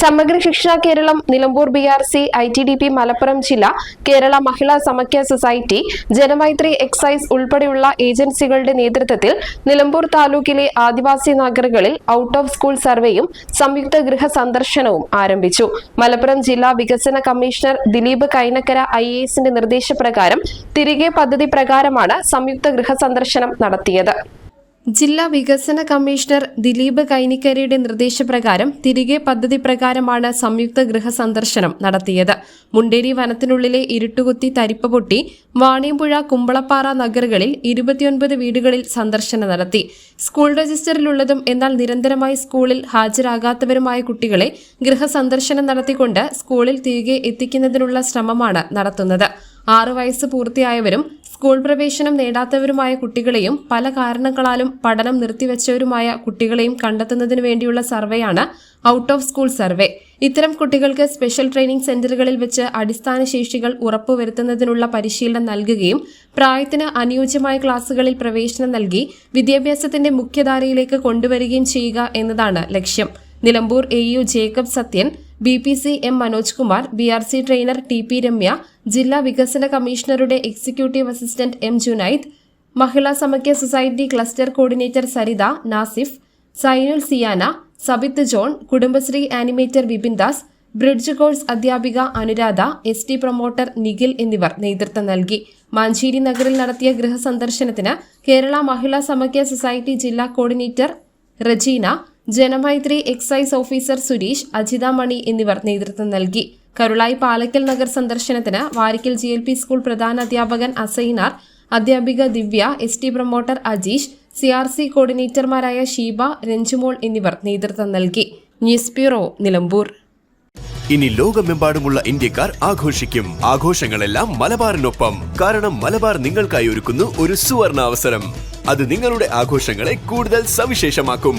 Samagra Shiksha Keralam Nilambur B R C I T D P Malappuram ജില്ല Kerala Mahila Samakhya society Janamaithri excise ഉൾപ്പെടെയുള്ള ഏജൻസികളുടെ നേതൃത്വത്തിൽ നിലമ്പൂർ താലൂക്കിലെ ആദിവാസി നഗരങ്ങളിൽ ഔട്ട് ഓഫ് സ്കൂൾ സർവേയും സംയുക്ത ഗൃഹ സന്ദർശനവും ആരംഭിച്ചു. മലപ്പുറം ജില്ലാ വികസന commissioner Dileep Kainakkara I A എസിന്റെ നിർദ്ദേശപ്രകാരം തിരികെ പദ്ധതി പ്രകാരമാണ് സംയുക്ത ഗൃഹ സന്ദർശനം നടത്തിയത്. ജില്ലാ വികസന കമ്മീഷണർ ദിലീപ് കൈനിക്കരയുടെ നിർദ്ദേശപ്രകാരം തിരികെ പദ്ധതി പ്രകാരമാണ് സംയുക്ത ഗൃഹ സന്ദർശനം നടത്തിയത്. മുണ്ടേരി വനത്തിനുള്ളിലെ ഇരുട്ടുകുത്തി തരിപ്പ പൊട്ടി വാണിയമ്പുഴ കുമ്പളപ്പാറ നഗറുകളിൽ ഇരുപത്തിയൊൻപത് വീടുകളിൽ സന്ദർശനം നടത്തി. സ്കൂൾ രജിസ്റ്ററിലുള്ളതും എന്നാൽ നിരന്തരമായി സ്കൂളിൽ ഹാജരാകാത്തവരുമായ കുട്ടികളെ ഗൃഹ സന്ദർശനം നടത്തിക്കൊണ്ട് സ്കൂളിൽ തിരികെ എത്തിക്കുന്നതിനുള്ള ശ്രമമാണ് നടത്തുന്നത്. ആറു വയസ്സ് പൂർത്തിയായവരും സ്കൂൾ പ്രവേശനം നേടാത്തവരുമായ കുട്ടികളെയും പല കാരണങ്ങളാലും പഠനം നിർത്തിവെച്ചവരുമായ കുട്ടികളെയും കണ്ടെത്തുന്നതിനു വേണ്ടിയുള്ള സർവേയാണ് ഔട്ട് ഓഫ് സ്കൂൾ സർവേ. ഇത്തരം കുട്ടികൾക്ക് സ്പെഷ്യൽ ട്രെയിനിംഗ് സെന്ററുകളിൽ വെച്ച് അടിസ്ഥാന ശേഷികൾ ഉറപ്പുവരുത്തുന്നതിനുള്ള പരിശീലനം നൽകുകയും പ്രായത്തിന് അനുയോജ്യമായ ക്ലാസുകളിൽ പ്രവേശനം നൽകി വിദ്യാഭ്യാസത്തിന്റെ മുഖ്യധാരയിലേക്ക് കൊണ്ടുവരികയും ചെയ്യുക എന്നതാണ് ലക്ഷ്യം. Nilambur A U Jacob Sathyan B P C M Manoj Kumar B R C trainer T P Ramya ജില്ലാ വികസന കമ്മീഷണറുടെ executive assistant M Junaid Mahila Samakhya society cluster coordinator Saritha Nasif Zainul Siyana Sabith John Kudumbashree animator Vipin Das bridge course അധ്യാപിക Anuradha S T promoter Nikhil എന്നിവർ നേതൃത്വം നൽകി. മാഞ്ചേരി നഗറിൽ നടത്തിയ ഗൃഹസന്ദർശനത്തിന് കേരള മഹിളാ സമക്യ സൊസൈറ്റി ജില്ലാ coordinator Rajeena Janamaithri excise officer Sureesh Ajitha Mani എന്നിവർ നേതൃത്വം നൽകി. കരുളായി പാലക്കൽ നഗർ സന്ദർശനത്തിന് Varikkal G L P school പ്രധാന അധ്യാപകൻ അസൈനാർ അധ്യാപിക Divya S T promoter Ajeesh C R C കോർഡിനേറ്റർമാരായ Sheeba Ranjumol എന്നിവർ നേതൃത്വം നൽകി. News bureau Nilambur. ഇനി ലോകമെമ്പാടുമുള്ള ഇന്ത്യക്കാർ ആഘോഷിക്കും. ആഘോഷങ്ങളെല്ലാം മലബാറിനൊപ്പം. കാരണം മലബാർ നിങ്ങൾക്കായി ഒരുക്കുന്നു ഒരു സുവർണ അവസരം അത് നിങ്ങളുടെ ആഘോഷങ്ങളെ കൂടുതൽ സവിശേഷമാക്കും.